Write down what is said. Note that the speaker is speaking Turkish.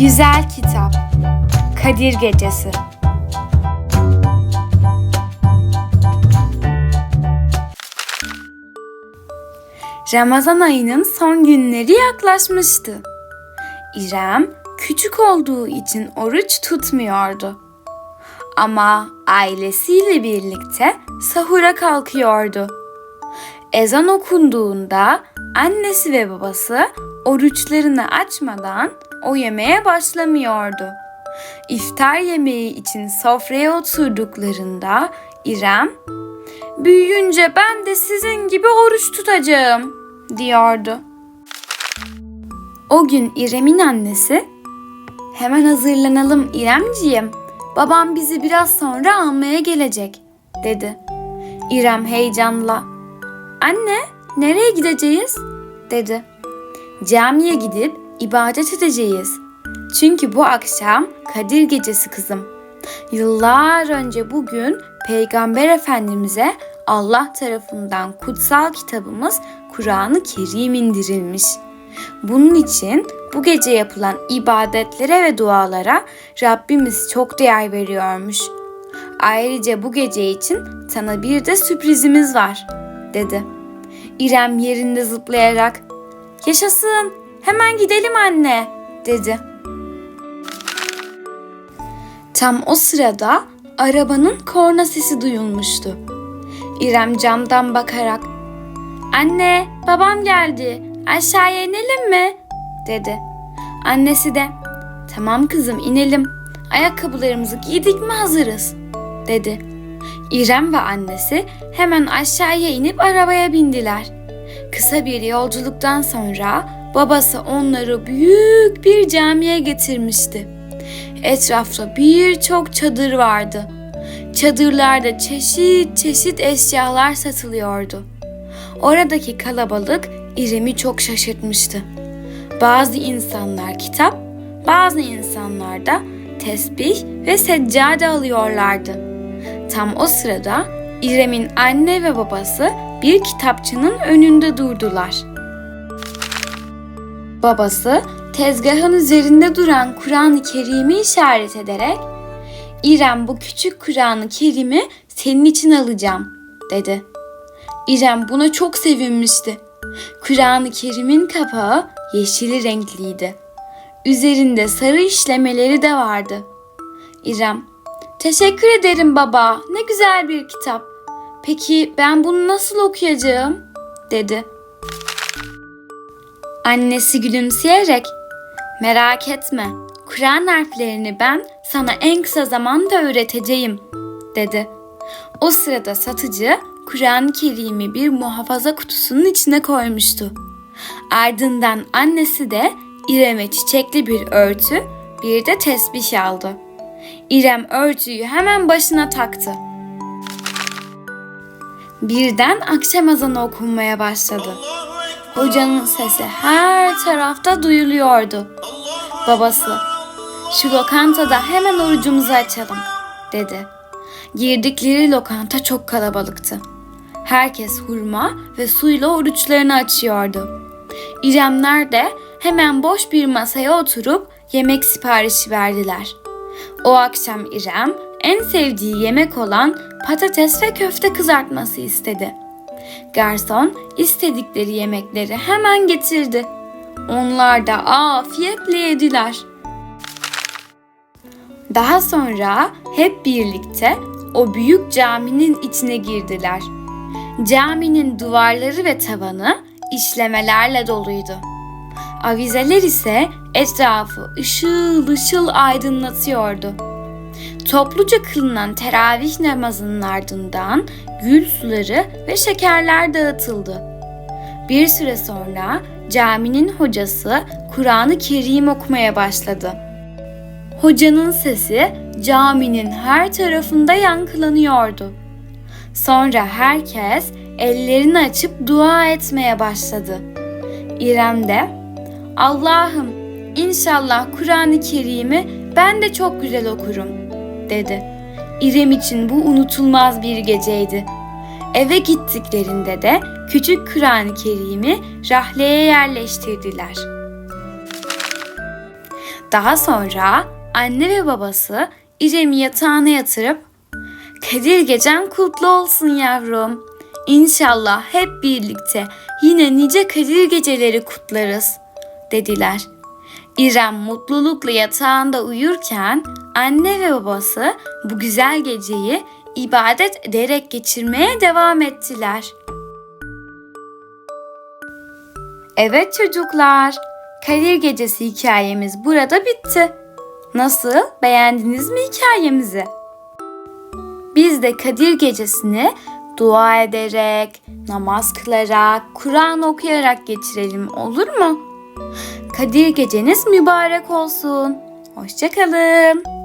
Güzel Kitap Kadir Gecesi Ramazan ayının son günleri yaklaşmıştı. İrem küçük olduğu için oruç tutmuyordu. Ama ailesiyle birlikte sahura kalkıyordu. Ezan okunduğunda annesi ve babası oruçlarını açmadan o yemeğe başlamıyordu. İftar yemeği için sofraya oturduklarında İrem, "Büyüyünce ben de sizin gibi oruç tutacağım." diyordu. O gün İrem'in annesi, "Hemen hazırlanalım İremciğim. Babam bizi biraz sonra almaya gelecek." dedi. İrem heyecanla, "Anne, nereye gideceğiz?" dedi. Camiye gidip ibadet edeceğiz. Çünkü bu akşam Kadir Gecesi kızım. Yıllar önce bugün Peygamber Efendimiz'e Allah tarafından kutsal kitabımız Kur'an-ı Kerim indirilmiş. Bunun için bu gece yapılan ibadetlere ve dualara Rabbimiz çok değer veriyormuş. Ayrıca bu gece için sana bir de sürprizimiz var, dedi. İrem yerinde zıplayarak, yaşasın, hemen gidelim anne, dedi. Tam o sırada arabanın korna sesi duyulmuştu. İrem camdan bakarak "Anne, babam geldi. Aşağıya inelim mi?" dedi. Annesi de "Tamam kızım, inelim. Ayakkabılarımızı giydik mi hazırız." dedi. İrem ve annesi hemen aşağıya inip arabaya bindiler. Kısa bir yolculuktan sonra babası onları büyük bir camiye getirmişti. Etrafta birçok çadır vardı. Çadırlarda çeşit çeşit eşyalar satılıyordu. Oradaki kalabalık İrem'i çok şaşırtmıştı. Bazı insanlar kitap, bazı insanlar da tesbih ve seccade alıyorlardı. Tam o sırada İrem'in anne ve babası bir kitapçının önünde durdular. Babası tezgahın üzerinde duran Kur'an-ı Kerim'i işaret ederek İrem bu küçük Kur'an-ı Kerim'i senin için alacağım dedi. İrem buna çok sevinmişti. Kur'an-ı Kerim'in kapağı yeşili renkliydi. Üzerinde sarı işlemeleri de vardı. İrem, teşekkür ederim baba. Ne güzel bir kitap. Peki ben bunu nasıl okuyacağım? dedi. Annesi gülümseyerek merak etme Kur'an harflerini ben sana en kısa zamanda öğreteceğim dedi. O sırada satıcı Kur'an-ı Kerim'i bir muhafaza kutusunun içine koymuştu. Ardından annesi de İrem'e çiçekli bir örtü, bir de tesbih aldı. İrem örtüyü hemen başına taktı. Birden akşam ezanı okunmaya başladı. Hocanın sesi her tarafta duyuluyordu. Babası, şu lokantada hemen orucumuzu açalım, dedi. Girdikleri lokanta çok kalabalıktı. Herkes hurma ve suyla oruçlarını açıyordu. İremler de hemen boş bir masaya oturup yemek siparişi verdiler. O akşam İrem en sevdiği yemek olan patates ve köfte kızartması istedi. Garson istedikleri yemekleri hemen getirdi. Onlar da afiyetle yediler. Daha sonra hep birlikte o büyük caminin içine girdiler. Caminin duvarları ve tavanı işlemelerle doluydu. Avizeler ise etrafı ışıl ışıl aydınlatıyordu. Topluca kılınan teravih namazının ardından gül suları ve şekerler dağıtıldı. Bir süre sonra caminin hocası Kur'an-ı Kerim okumaya başladı. Hocanın sesi caminin her tarafında yankılanıyordu. Sonra herkes ellerini açıp dua etmeye başladı. İrem de Allah'ım inşallah Kur'an-ı Kerim'i ben de çok güzel okurum dedi. İrem için bu unutulmaz bir geceydi. Eve gittiklerinde de küçük Kur'an-ı Kerim'i rahleye yerleştirdiler. Daha sonra anne ve babası İrem'i yatağına yatırıp Kadir gecen kutlu olsun yavrum. İnşallah hep birlikte yine nice Kadir geceleri kutlarız dediler. İrem mutlulukla yatağında uyurken anne ve babası bu güzel geceyi ibadet ederek geçirmeye devam ettiler. Evet çocuklar, Kadir Gecesi hikayemiz burada bitti. Nasıl? Beğendiniz mi hikayemizi? Biz de Kadir Gecesi'ni dua ederek, namaz kılarak, Kur'an okuyarak geçirelim olur mu? Kadir Geceniz mübarek olsun. Hoşçakalın.